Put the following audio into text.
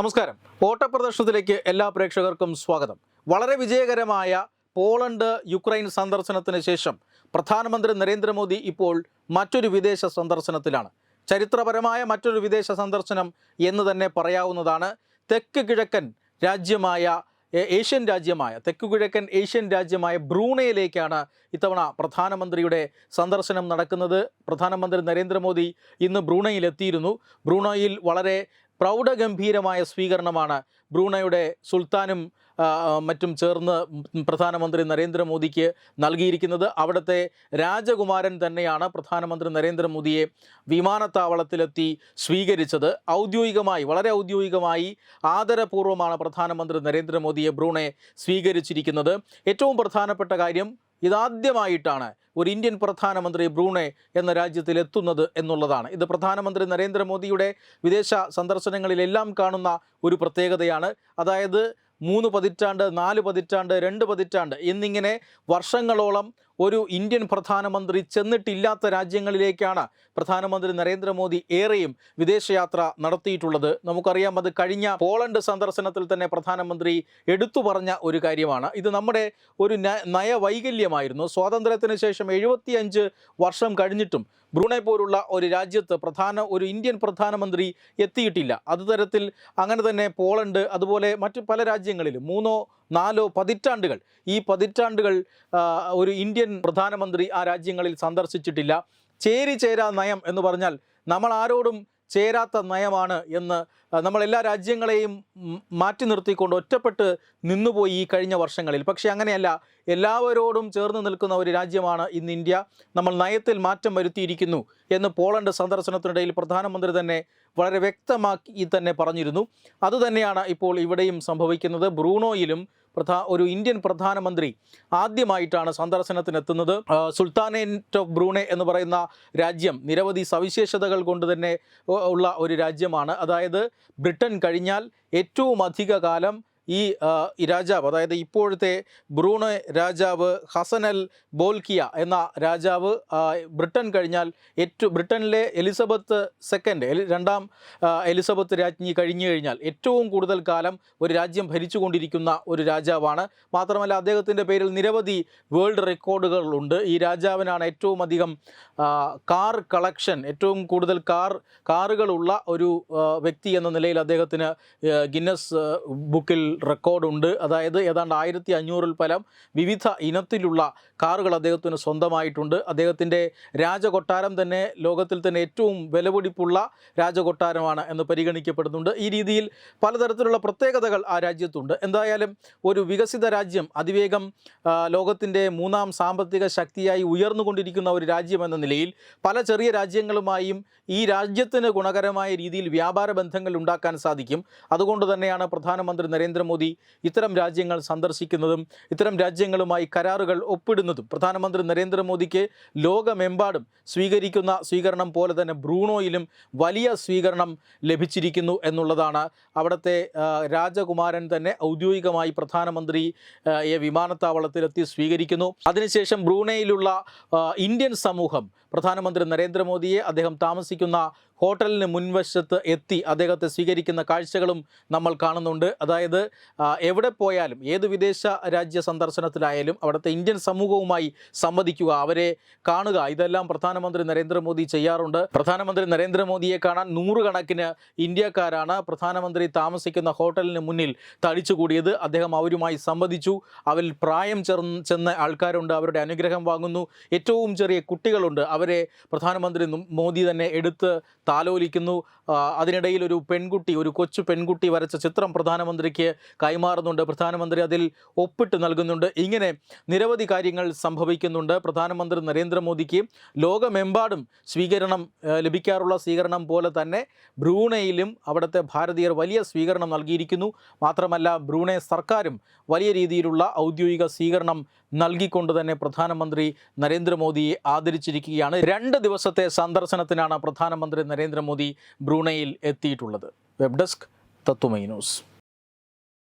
നമസ്കാരം. ഓട്ടപ്രദർശനത്തിലേക്ക് എല്ലാ പ്രേക്ഷകർക്കും സ്വാഗതം. വളരെ വിജയകരമായ പോളണ്ട് യുക്രൈൻ സന്ദർശനത്തിന് ശേഷം പ്രധാനമന്ത്രി നരേന്ദ്രമോദി ഇപ്പോൾ മറ്റൊരു വിദേശ സന്ദർശനത്തിലാണ്. ചരിത്രപരമായ മറ്റൊരു വിദേശ സന്ദർശനം എന്ന് തന്നെ പറയാവുന്നതാണ് തെക്ക് കിഴക്കൻ രാജ്യമായ ഏഷ്യൻ രാജ്യമായ തെക്കു കിഴക്കൻ ഏഷ്യൻ രാജ്യമായ ബ്രൂണയിലേക്കാണ് ഇത്തവണ പ്രധാനമന്ത്രിയുടെ സന്ദർശനം നടക്കുന്നത്. പ്രധാനമന്ത്രി നരേന്ദ്രമോദി ഇന്ന് ബ്രൂണയിലെത്തിയിരുന്നു. ബ്രൂണയിൽ വളരെ പ്രൗഢഗംഭീരമായ സ്വീകരണമാണ് ബ്രൂണയുടെ സുൽത്താനും മറ്റും ചേർന്ന് പ്രധാനമന്ത്രി നരേന്ദ്രമോദിക്ക് നൽകിയിരിക്കുന്നത്. അവിടുത്തെ രാജകുമാരൻ തന്നെയാണ് പ്രധാനമന്ത്രി നരേന്ദ്രമോദിയെ വിമാനത്താവളത്തിലെത്തി സ്വീകരിച്ചത്. ഔദ്യോഗികമായി വളരെ ഔദ്യോഗികമായി ആദരപൂർവമാണ് പ്രധാനമന്ത്രി നരേന്ദ്രമോദിയെ ബ്രൂണെ സ്വീകരിച്ചിരിക്കുന്നത്. ഏറ്റവും പ്രധാനപ്പെട്ട കാര്യം ഇതാദ്യമായിട്ടാണ് ഒരു ഇന്ത്യൻ പ്രധാനമന്ത്രി ബ്രൂണെ എന്ന രാജ്യത്തിൽ എത്തുന്നത് എന്നുള്ളതാണ്. ഇത് പ്രധാനമന്ത്രി നരേന്ദ്രമോദിയുടെ വിദേശ സന്ദർശനങ്ങളിലെല്ലാം കാണുന്ന ഒരു പ്രത്യേകതയാണ്. അതായത് മൂന്ന് പതിറ്റാണ്ട് നാല് പതിറ്റാണ്ട് രണ്ട് പതിറ്റാണ്ട് എന്നിങ്ങനെ വർഷങ്ങളോളം ഒരു ഇന്ത്യൻ പ്രധാനമന്ത്രി ചെന്നിട്ടില്ലാത്ത രാജ്യങ്ങളിലേക്കാണ് പ്രധാനമന്ത്രി നരേന്ദ്രമോദി ഏറെയും വിദേശയാത്ര നടത്തിയിട്ടുള്ളത്. നമുക്കറിയാം അത് കഴിഞ്ഞ പോളണ്ട് സന്ദർശനത്തിൽ തന്നെ പ്രധാനമന്ത്രി എടുത്തു പറഞ്ഞ ഒരു കാര്യമാണ്. ഇത് നമ്മുടെ ഒരു നയവൈകല്യമായിരുന്നു. സ്വാതന്ത്ര്യത്തിന് ശേഷം എഴുപത്തിയഞ്ച് വർഷം കഴിഞ്ഞിട്ടും ബ്രൂണെ പോലുള്ള ഒരു രാജ്യത്ത് പ്രധാന ഒരു ഇന്ത്യൻ പ്രധാനമന്ത്രി എത്തിയിട്ടില്ല. അത് തരത്തിൽ അങ്ങനെ തന്നെ പോളണ്ട് അതുപോലെ മറ്റ് പല രാജ്യങ്ങളിലും മൂന്നോ നാലോ പതിറ്റാണ്ടുകൾ. ഈ പതിറ്റാണ്ടുകൾ ഒരു ഇന്ത്യൻ പ്രധാനമന്ത്രി ആ രാജ്യങ്ങളിൽ സന്ദർശിച്ചിട്ടില്ല. ചേരി ചേരാ നയം എന്ന് പറഞ്ഞാൽ നമ്മൾ ആരോടും ചേരാത്ത നയമാണ് എന്ന് നമ്മൾ എല്ലാ രാജ്യങ്ങളെയും മാറ്റി നിർത്തിക്കൊണ്ട് ഒറ്റപ്പെട്ട് നിന്നുപോയി ഈ കഴിഞ്ഞ വർഷങ്ങളിൽ. പക്ഷേ അങ്ങനെയല്ല. എല്ലാവരോടും ചേർന്ന് നിൽക്കുന്ന ഒരു രാജ്യമാണ് ഇന്ന് ഇന്ത്യ. നമ്മൾ നയത്തിൽ മാറ്റം വരുത്തിയിരിക്കുന്നു എന്ന് പോളണ്ട് സന്ദർശനത്തിനിടയിൽ പ്രധാനമന്ത്രി തന്നെ വളരെ വ്യക്തമാക്കി തന്നെ പറഞ്ഞിരുന്നു. അതുതന്നെയാണ് ഇപ്പോൾ ഇവിടെയും സംഭവിക്കുന്നത്. ബ്രൂണോയിലും പ്രധാ ഒരു ഇന്ത്യൻ പ്രധാനമന്ത്രി ആദ്യമായിട്ടാണ് സന്ദർശനത്തിനെത്തുന്നത്. സുൽത്താനേറ്റ് ഓഫ് ബ്രൂണെ എന്ന് പറയുന്ന രാജ്യം നിരവധി സവിശേഷതകൾ കൊണ്ട് തന്നെ ഉള്ള ഒരു രാജ്യമാണ്. അതായത് ബ്രിട്ടൻ കഴിഞ്ഞാൽ ഏറ്റവും അധിക കാലം ഈ രാജാവ് അതായത് ഇപ്പോഴത്തെ ബ്രൂണെ രാജാവ് ഹസനൽ ബോൽക്കിയ എന്ന രാജാവ് ബ്രിട്ടൻ കഴിഞ്ഞാൽ ഏറ്റവും ബ്രിട്ടനിലെ എലിസബത്ത് സെക്കൻഡ് രണ്ടാം എലിസബത്ത് രാജ്ഞി കഴിഞ്ഞു കഴിഞ്ഞാൽ ഏറ്റവും കൂടുതൽ കാലം ഒരു രാജ്യം ഭരിച്ചുകൊണ്ടിരിക്കുന്ന ഒരു രാജാവാണ്. മാത്രമല്ല അദ്ദേഹത്തിന്റെ പേരിൽ നിരവധി വേൾഡ് റെക്കോർഡുകളുണ്ട് ഈ രാജാവിനാണ് ഏറ്റവും അധികം കാർ കളക്ഷൻ ഏറ്റവും കൂടുതൽ കാർ കാറുകളുള്ള ഒരു വ്യക്തി എന്ന നിലയിൽ അദ്ദേഹത്തിന് ഗിന്നസ് ബുക്കിൽ റെക്കോർഡുണ്ട്. അതായത് ഏതാണ്ട് ആയിരത്തി അഞ്ഞൂറിൽ പരം വിവിധ ഇനത്തിലുള്ള കാറുകൾ അദ്ദേഹത്തിന് സ്വന്തമായിട്ടുണ്ട്. അദ്ദേഹത്തിന്റെ രാജകൊട്ടാരം തന്നെ ലോകത്തിൽ തന്നെ ഏറ്റവും വിലപിടിപ്പുള്ള രാജകൊട്ടാരമാണ് എന്ന് പരിഗണിക്കപ്പെടുന്നുണ്ട്. ഈ രീതിയിൽ പലതരത്തിലുള്ള പ്രത്യേകതകൾ ആ രാജ്യത്തുണ്ട്. എന്തായാലും ഒരു വികസിത രാജ്യം അതിവേഗം ലോകത്തിന്റെ മൂന്നാം സാമ്പത്തിക ശക്തിയായി ഉയർന്നുകൊണ്ടിരിക്കുന്ന ഒരു രാജ്യം എന്ന നിലയിൽ പല ചെറിയ രാജ്യങ്ങളുമായും ഈ രാജ്യത്തിന് ഗുണകരമായ രീതിയിൽ വ്യാപാര ബന്ധങ്ങൾ ഉണ്ടാക്കാൻ സാധിക്കും. അതുകൊണ്ട് തന്നെയാണ് പ്രധാനമന്ത്രി നരേന്ദ്രമോദി ഇത്തരം രാജ്യങ്ങൾ സന്ദർശിക്കുന്നതും ഇത്തരം രാജ്യങ്ങളുമായി കരാറുകൾ ഒപ്പിടുന്നതും പ്രധാനമന്ത്രി നരേന്ദ്രമോദിക്ക് ലോകമെമ്പാടും സ്വീകരിക്കുന്ന സ്വീകരണം പോലെ തന്നെ ബ്രൂണോയിലും വലിയ സ്വീകരണം ലഭിച്ചിരിക്കുന്നു എന്നുള്ളതാണ് അവിടുത്തെ രാജകുമാരൻ തന്നെ ഔദ്യോഗികമായി പ്രധാനമന്ത്രി വിമാനത്താവളത്തിലെത്തി സ്വീകരിക്കുന്നു. അതിനുശേഷം ബ്രൂണയിലുള്ള ഇന്ത്യൻ സമൂഹം പ്രധാനമന്ത്രി നരേന്ദ്രമോദിയെ അദ്ദേഹം താമസിക്കുന്ന ഹോട്ടലിന് മുൻവശത്ത് എത്തി അദ്ദേഹത്തെ സ്വീകരിക്കുന്ന കാഴ്ചകളും നമ്മൾ കാണുന്നുണ്ട്. അതായത് എവിടെ പോയാലും ഏത് വിദേശ രാജ്യ സന്ദർശനത്തിലായാലും അവിടുത്തെ ഇന്ത്യൻ സമൂഹവുമായി സംവദിക്കുക അവരെ കാണുക. ഇതെല്ലാം പ്രധാനമന്ത്രി നരേന്ദ്രമോദി ചെയ്യാറുണ്ട്. പ്രധാനമന്ത്രി നരേന്ദ്രമോദിയെ കാണാൻ നൂറുകണക്കിന് ഇന്ത്യക്കാരാണ് പ്രധാനമന്ത്രി താമസിക്കുന്ന ഹോട്ടലിന് മുന്നിൽ തടിച്ചുകൂടിയത്. അദ്ദേഹം അവരുമായി സംവദിച്ചു. അവരിൽ പ്രായം ചെന്ന് ചെന്ന ആൾക്കാരുണ്ട്. അവരുടെ അനുഗ്രഹം വാങ്ങുന്നു. ഏറ്റവും ചെറിയ കുട്ടികളുണ്ട്. അവരെ പ്രധാനമന്ത്രി മോദി തന്നെ എടുത്ത് താലോലിക്കുന്നു. അതിനിടയിൽ ഒരു പെൺകുട്ടി ഒരു കൊച്ചു പെൺകുട്ടി വരച്ച ചിത്രം പ്രധാനമന്ത്രിക്ക് കൈമാറുന്നുണ്ട്. പ്രധാനമന്ത്രി അതിൽ ഒപ്പിട്ട് നൽകുന്നുണ്ട്. ഇങ്ങനെ നിരവധി കാര്യങ്ങൾ സംഭവിക്കുന്നുണ്ട്. പ്രധാനമന്ത്രി നരേന്ദ്രമോദിക്ക് ലോകമെമ്പാടും സ്വീകരണം ലഭിക്കാറുള്ള സ്വീകരണം പോലെ തന്നെ ബ്രൂണയിലും അവിടുത്തെ ഭാരതീയർ വലിയ സ്വീകരണം നൽകിയിരിക്കുന്നു. മാത്രമല്ല ബ്രൂണെ സർക്കാരും വലിയ രീതിയിലുള്ള ഔദ്യോഗിക സ്വീകരണം നൽകിക്കൊണ്ട് തന്നെ പ്രധാനമന്ത്രി നരേന്ദ്രമോദിയെ ആദരിച്ചിരിക്കുകയാണ്. രണ്ട് ദിവസത്തെ സന്ദർശനത്തിനാണ് പ്രധാനമന്ത്രി നരേന്ദ്രമോദി ബ്രൂണയിൽ എത്തിയിട്ടുള്ളത്. Web desk Tatvamayi news.